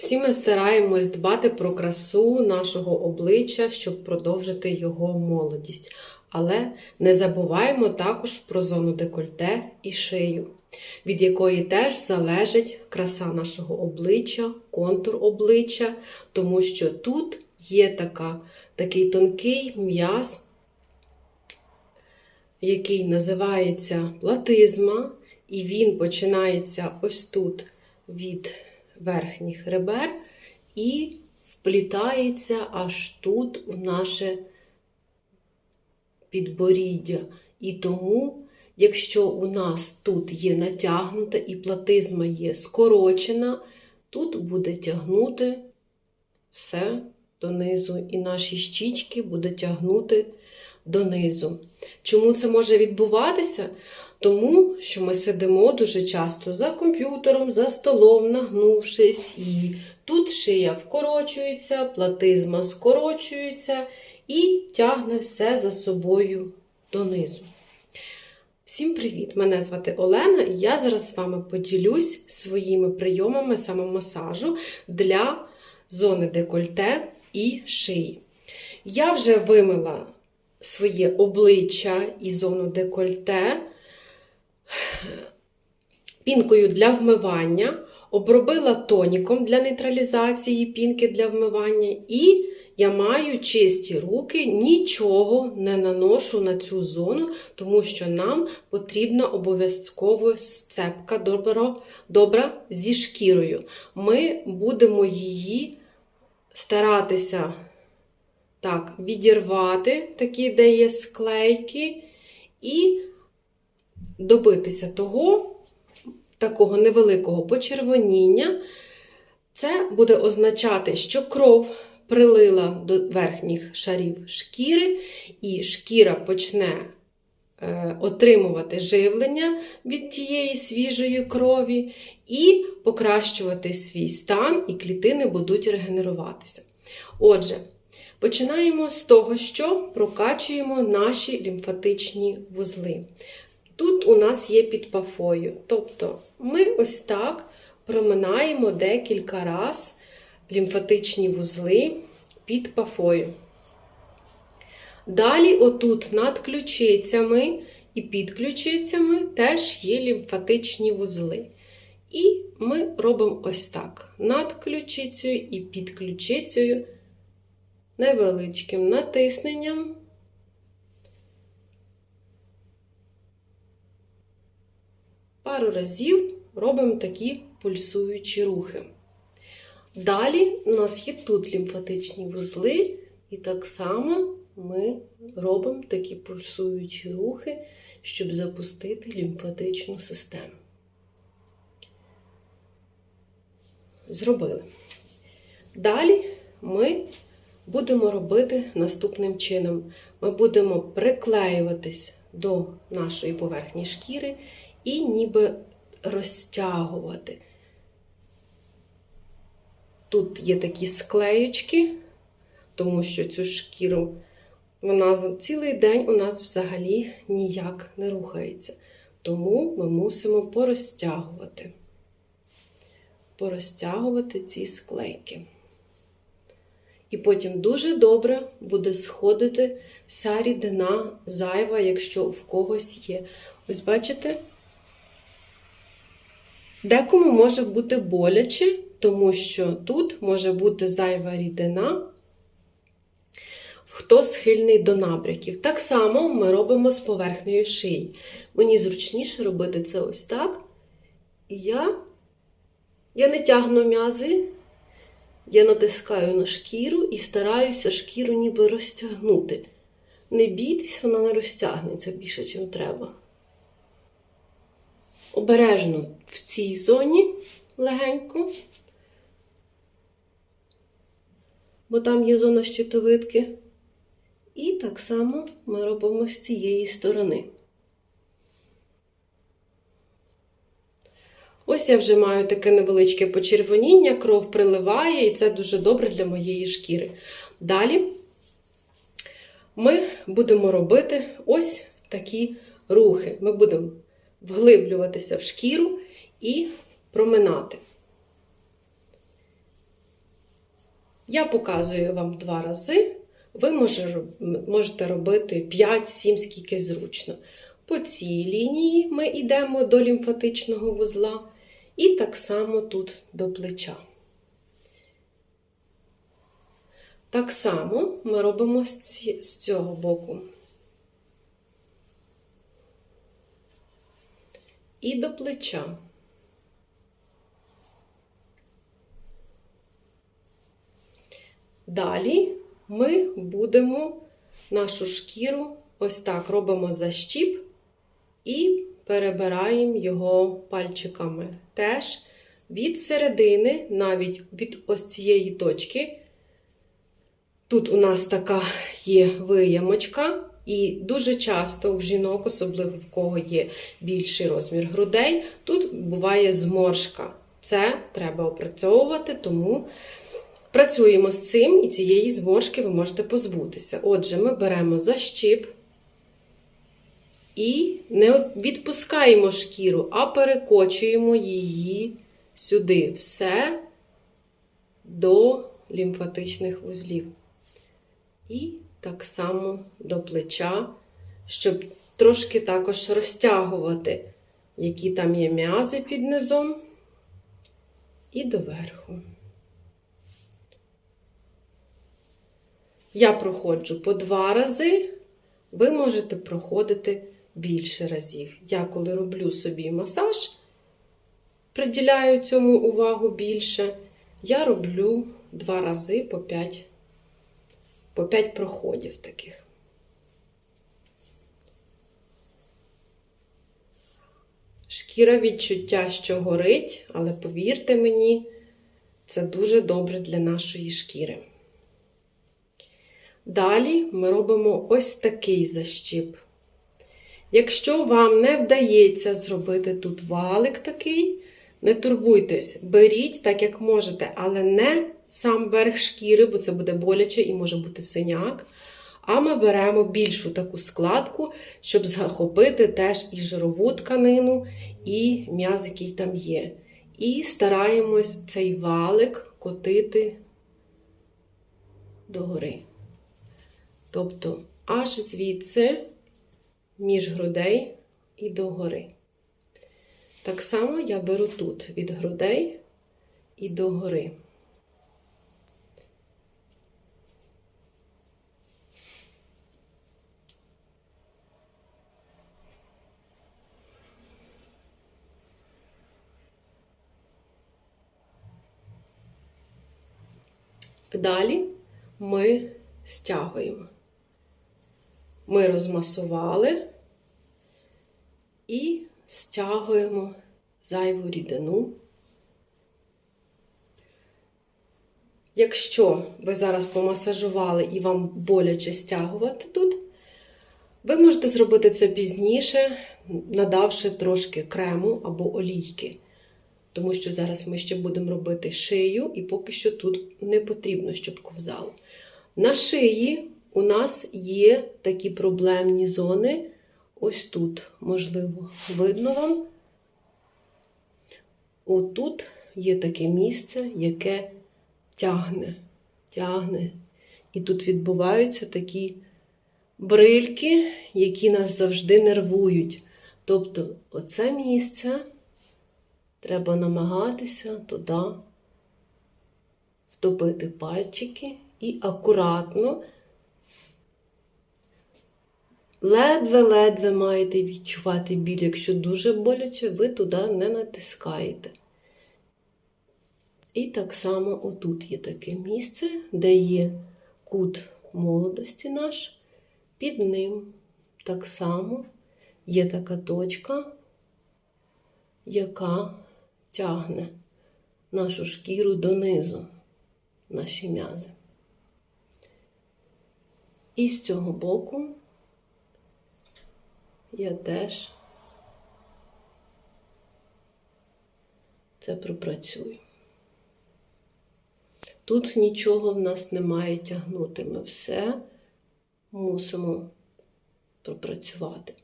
Всі ми стараємось дбати про красу нашого обличчя, щоб продовжити його молодість. Але не забуваємо також про зону декольте і шию, від якої теж залежить краса нашого обличчя, контур обличчя, тому що тут є така, такий тонкий м'яз, який називається платизма, і він починається ось тут від верхніх ребер і вплітається аж тут у наше підборіддя. І тому, якщо у нас тут є натягнута і платизма є скорочена, тут буде тягнути все донизу, і наші щічки буде тягнути донизу. Чому це може відбуватися? Тому що ми сидимо дуже часто за комп'ютером, за столом, нагнувшись, і тут шия вкорочується, платизма скорочується і тягне все за собою донизу. Всім привіт! Мене звати Олена, і я зараз з вами поділюсь своїми прийомами самомасажу для зони декольте і шиї. Я вже вимила своє обличчя і зону декольте пінкою для вмивання, обробила тоніком для нейтралізації пінки для вмивання, і я маю чисті руки, нічого не наношу на цю зону, тому що нам потрібна обов'язково сцепка добра, добра зі шкірою. Ми будемо її старатися так, відірвати, такі, де є склейки, і добитися того, такого невеликого почервоніння. Це буде означати, що кров прилила до верхніх шарів шкіри, і шкіра почне отримувати живлення від тієї свіжої крові, і покращувати свій стан, і клітини будуть регенеруватися. Отже, починаємо з того, що прокачуємо наші лімфатичні вузли. Тут у нас є під пафою. Тобто ми ось так проминаємо декілька раз лімфатичні вузли під пафою. Далі, отут над ключицями і під ключицями теж є лімфатичні вузли. І ми робимо ось так: над ключицею і під ключицею невеличким натисненням. Пару разів робимо такі пульсуючі рухи. Далі у нас є тут лімфатичні вузли, і так само ми робимо такі пульсуючі рухи, щоб запустити лімфатичну систему. Зробили. Далі ми будемо робити наступним чином: ми будемо приклеюватись до нашої поверхні шкіри і ніби розтягувати. Тут є такі склеючки, тому що цю шкіру вона за цілий день у нас взагалі ніяк не рухається. Тому ми мусимо порозтягувати. Порозтягувати ці склейки. І потім дуже добре буде сходити вся рідина зайва, якщо в когось є. Ось бачите? Декому може бути боляче, тому що тут може бути зайва рідина, хто схильний до набряків. Так само ми робимо з поверхнею шиї. Мені зручніше робити це ось так. І я, я не тягну м'язи, я натискаю на шкіру і стараюся шкіру ніби розтягнути. Не бійтесь, вона не розтягнеться більше, ніж треба. Обережно в цій зоні легенько, бо там є зона щитовидки. Так само ми робимо з цієї сторони. Ось я вже маю таке невеличке почервоніння, кров приливає, і це дуже добре для моєї шкіри. Далі ми будемо робити ось такі рухи. Ми будемо вглиблюватися в шкіру і проминати. Я показую вам два рази. Ви може можете робити 5-7, скільки зручно. По цій лінії ми йдемо до лімфатичного вузла, і так само тут до плеча. Так само ми робимо з цього боку. І до плеча. Далі ми будемо нашу шкіру ось так робимо защіп і перебираємо його пальчиками. Теж від середини, навіть від ось цієї точки. Тут у нас така є виямочка, і дуже часто в жінок, особливо в кого є більший розмір грудей, тут буває зморшка. Це треба опрацьовувати, тому працюємо з цим, і цієї зморшки ви можете позбутися. Отже, ми беремо защіп і не відпускаємо шкіру, а перекочуємо її сюди. Все до лімфатичних вузлів. І так само до плеча, щоб трошки також розтягувати, які там є м'язи під низом, і доверху. Я проходжу по два рази, ви можете проходити більше разів. Я, коли роблю собі масаж, приділяю цьому увагу більше, я роблю два рази по 5 по 5 проходів таких. Шкіра відчуття, що горить, але повірте мені, це дуже добре для нашої шкіри. Далі ми робимо ось такий защіп. Якщо вам не вдається зробити тут валик такий, не турбуйтесь, беріть так, як можете, але не сам верх шкіри, бо це буде боляче і може бути синяк. А ми беремо більшу таку складку, щоб захопити теж і жирову тканину, і м'яз, який там є. І стараємось цей валик котити догори. Тобто аж звідси між грудей і догори. Так само я беру тут від грудей і догори. Далі ми стягуємо. Ми розмасували і стягуємо зайву рідину. Якщо ви зараз помасажували і вам боляче стягувати тут, ви можете зробити це пізніше, надавши трошки крему або олійки. Тому що зараз ми ще будемо робити шию, і поки що тут не потрібно, щоб ковзало. На шиї у нас є такі проблемні зони. Ось тут, можливо, видно вам. Отут є таке місце, яке тягне, тягне. І тут відбуваються такі брильки, які нас завжди нервують. Тобто, оце місце треба намагатися туди втопити пальчики і акуратно, ледве-ледве маєте відчувати біль. Якщо дуже боляче, ви туди не натискаєте. І так само отут є таке місце, де є кут молодості наш, під ним так само є така точка, яка тягне нашу шкіру донизу, наші м'язи. І з цього боку я теж це пропрацюю. Тут нічого в нас немає тягнути. Ми все мусимо пропрацювати.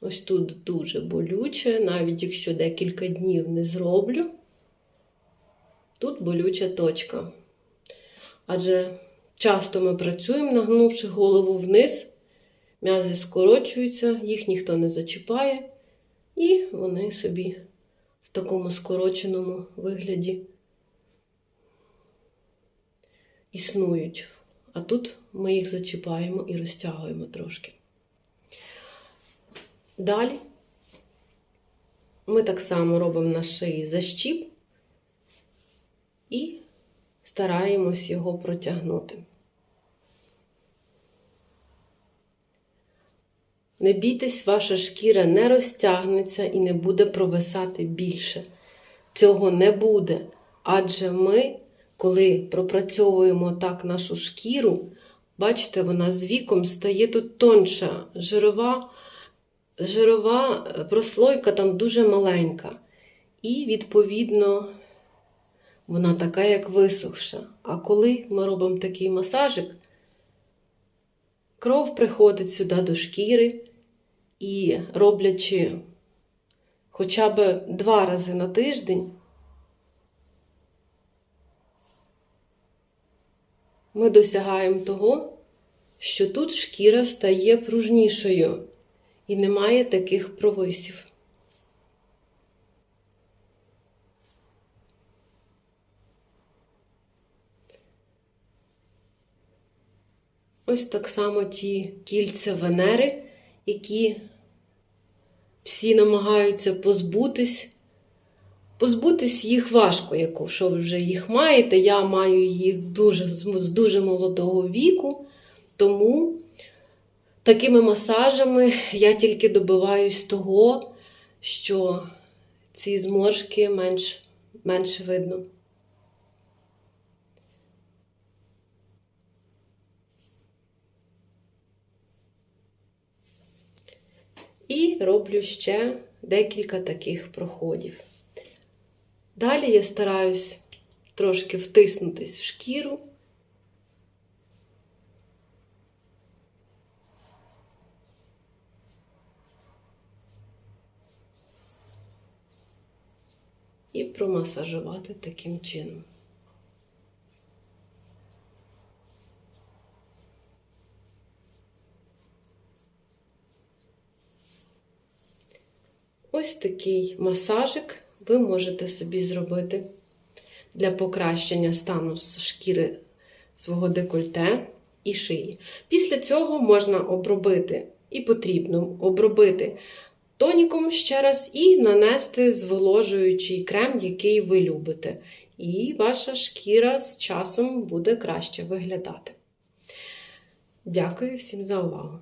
Ось тут дуже болюче, навіть якщо декілька днів не зроблю, тут болюча точка. Адже часто ми працюємо, нагнувши голову вниз, м'язи скорочуються, їх ніхто не зачіпає, і вони собі в такому скороченому вигляді існують. А тут ми їх зачіпаємо і розтягуємо трошки. Далі ми так само робимо на шиї защіп і стараємось його протягнути. Не бійтесь, ваша шкіра не розтягнеться і не буде провисати більше. Цього не буде. Адже ми, коли пропрацьовуємо так нашу шкіру, бачите, вона з віком стає тут тонша, жирова жирова прослойка там дуже маленька. І, відповідно, вона така, як висохша. А коли ми робимо такий масажик, кров приходить сюди до шкіри і роблячи хоча б два рази на тиждень, ми досягаємо того, що тут шкіра стає пружнішою і немає таких провисів. Ось так само ті кільця Венери, які всі намагаються позбутись. Позбутись їх важко, якщо ви вже їх маєте. Я маю їх дуже, з дуже молодого віку, тому такими масажами я тільки добиваюсь того, що ці зморшки менш, менш видно. І роблю ще декілька таких проходів. Далі я стараюсь трошки втиснутись в шкіру. І промасажувати таким чином. Ось такий масажик ви можете собі зробити для покращення стану шкіри свого декольте і шиї. Після цього можна обробити і потрібно обробити тоніком ще раз і нанести зволожуючий крем, який ви любите. І ваша шкіра з часом буде краще виглядати. Дякую всім за увагу!